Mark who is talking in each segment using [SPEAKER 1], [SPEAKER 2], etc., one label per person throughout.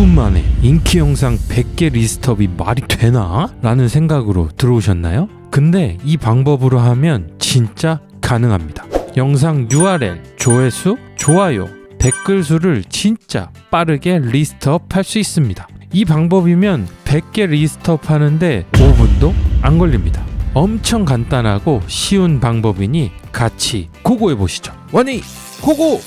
[SPEAKER 1] 2분 만에 인기 영상 100개 리스트업이 말이 되나? 라는 생각으로 들어오셨나요? 근데 이 방법으로 하면 진짜 가능합니다. 영상 URL, 조회수, 좋아요, 댓글 수를 진짜 빠르게 리스트업 할 수 있습니다. 이 방법이면 100개 리스트업 하는데 5분도 안 걸립니다. 엄청 간단하고 쉬운 방법이니 같이 고고해 보시죠. 원이 고고!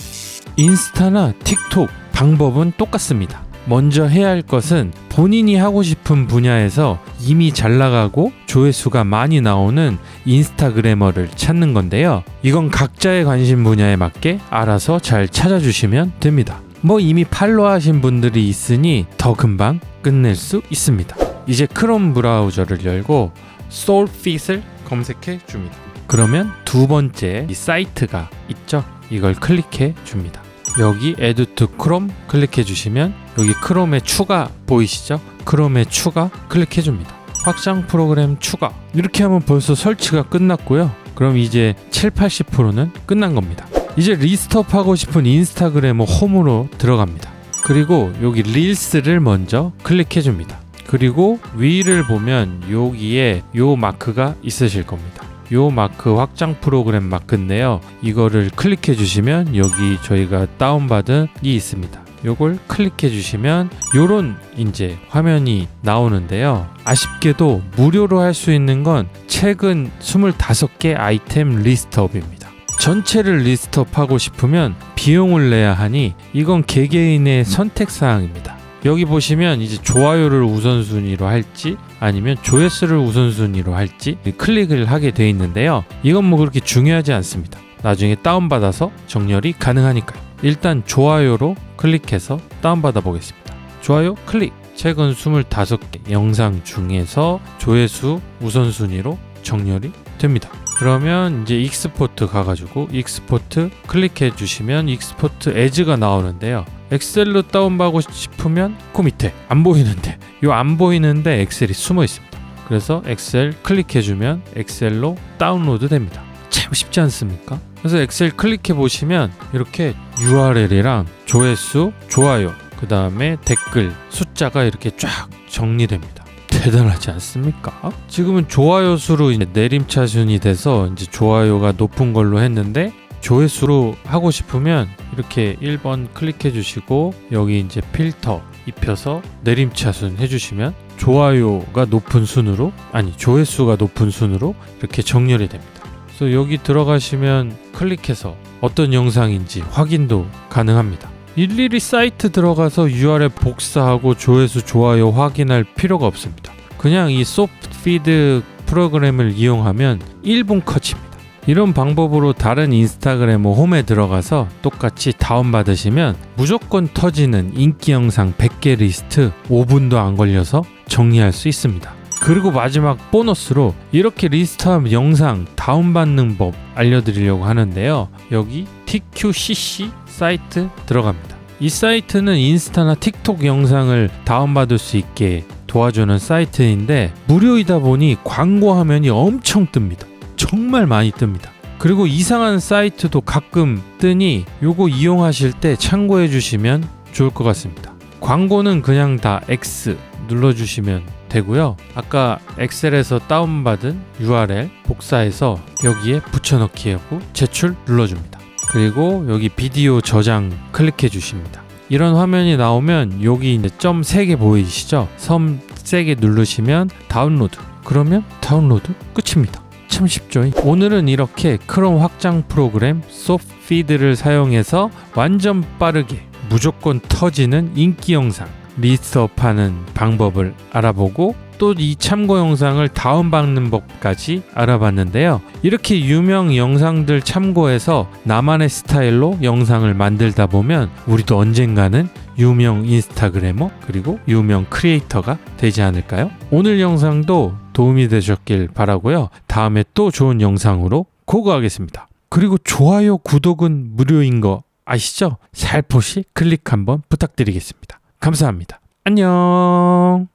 [SPEAKER 1] 인스타나 틱톡 방법은 똑같습니다. 먼저 해야 할 것은 본인이 하고 싶은 분야에서 이미 잘 나가고 조회수가 많이 나오는 인스타그래머를 찾는 건데요. 이건 각자의 관심 분야에 맞게 알아서 잘 찾아주시면 됩니다. 뭐 이미 팔로우 하신 분들이 있으니 더 금방 끝낼 수 있습니다. 이제 크롬 브라우저를 열고 soulfit을 검색해 줍니다. 그러면 두 번째 이 사이트가 있죠? 이걸 클릭해 줍니다. 여기 Add to Chrome 클릭해 주시면 여기 크롬의 추가 보이시죠? 크롬의 추가 클릭해 줍니다. 확장 프로그램 추가 이렇게 하면 벌써 설치가 끝났고요. 그럼 이제 7, 80%는 끝난 겁니다. 이제 리스트업 하고 싶은 인스타그램 홈으로 들어갑니다. 그리고 여기 릴스를 먼저 클릭해 줍니다. 그리고 위를 보면 여기에 요 마크가 있으실 겁니다. 요 마크 확장 프로그램 마크인데요. 이거를 클릭해 주시면 여기 저희가 다운받은 이 있습니다. 요걸 클릭해 주시면 요런 이제 화면이 나오는데요. 아쉽게도 무료로 할 수 있는 건 최근 25개 아이템 리스트업입니다. 전체를 리스트업 하고 싶으면 비용을 내야 하니 이건 개개인의 선택 사항입니다. 여기 보시면 이제 좋아요를 우선순위로 할지 아니면 조회수를 우선순위로 할지 클릭을 하게 돼 있는데요. 이건 뭐 그렇게 중요하지 않습니다. 나중에 다운받아서 정렬이 가능하니까요. 일단 좋아요로 클릭해서 다운받아 보겠습니다. 좋아요 클릭. 최근 25개 영상 중에서 조회수 우선순위로 정렬이 됩니다. 그러면 이제 익스포트 가가지고 익스포트 클릭해 주시면 익스포트 에즈가 나오는데요. 엑셀로 다운받고 싶으면 그 밑에 안 보이는데 요 안 보이는데 엑셀이 숨어 있습니다. 그래서 엑셀 클릭해 주면 엑셀로 다운로드 됩니다. 참 쉽지 않습니까? 그래서 엑셀 클릭해 보시면 이렇게 URL이랑 조회수, 좋아요, 그 다음에 댓글 숫자가 이렇게 쫙 정리됩니다. 대단하지 않습니까? 지금은 좋아요 수로 내림차순이 돼서 이제 좋아요가 높은 걸로 했는데 조회수로 하고 싶으면 이렇게 1번 클릭해 주시고 여기 이제 필터 입혀서 내림차순 해주시면 좋아요가 높은 순으로 아니 조회수가 높은 순으로 이렇게 정렬이 됩니다. 그래서 여기 들어가시면 클릭해서 어떤 영상인지 확인도 가능합니다. 일일이 사이트 들어가서 URL 복사하고 조회수 좋아요 확인할 필요가 없습니다. 그냥 이 소프트피드 프로그램을 이용하면 1분 컷입니다. 이런 방법으로 다른 인스타그램 홈에 들어가서 똑같이 다운받으시면 무조건 터지는 인기 영상 100개 리스트 5분도 안 걸려서 정리할 수 있습니다. 그리고 마지막 보너스로 이렇게 리스트업 영상 다운받는 법 알려드리려고 하는데요. 여기 TQCC 사이트 들어갑니다. 이 사이트는 인스타나 틱톡 영상을 다운받을 수 있게 도와주는 사이트인데 무료이다 보니 광고 화면이 엄청 뜹니다. 정말 많이 뜹니다. 그리고 이상한 사이트도 가끔 뜨니 요거 이용하실 때 참고해 주시면 좋을 것 같습니다. 광고는 그냥 다 X 눌러주시면 되고요. 아까 엑셀에서 다운받은 URL 복사해서 여기에 붙여넣기 하고 제출 눌러줍니다. 그리고 여기 비디오 저장 클릭해 주십니다. 이런 화면이 나오면 여기 이제 점 3개 보이시죠? 섬 세게 누르시면 다운로드. 그러면 다운로드 끝입니다. 참 쉽죠? 오늘은 이렇게 크롬 확장 프로그램 소피드를 사용해서 완전 빠르게 무조건 터지는 인기 영상 리스트업하는 방법을 알아보고 또 이 참고 영상을 다운받는 법까지 알아봤는데요. 이렇게 유명 영상들 참고해서 나만의 스타일로 영상을 만들다 보면 우리도 언젠가는 유명 인스타그래머 그리고 유명 크리에이터가 되지 않을까요? 오늘 영상도 도움이 되셨길 바라고요. 다음에 또 좋은 영상으로 고고하겠습니다. 그리고 좋아요, 구독은 무료인 거 아시죠? 살포시 클릭 한번 부탁드리겠습니다. 감사합니다. 안녕.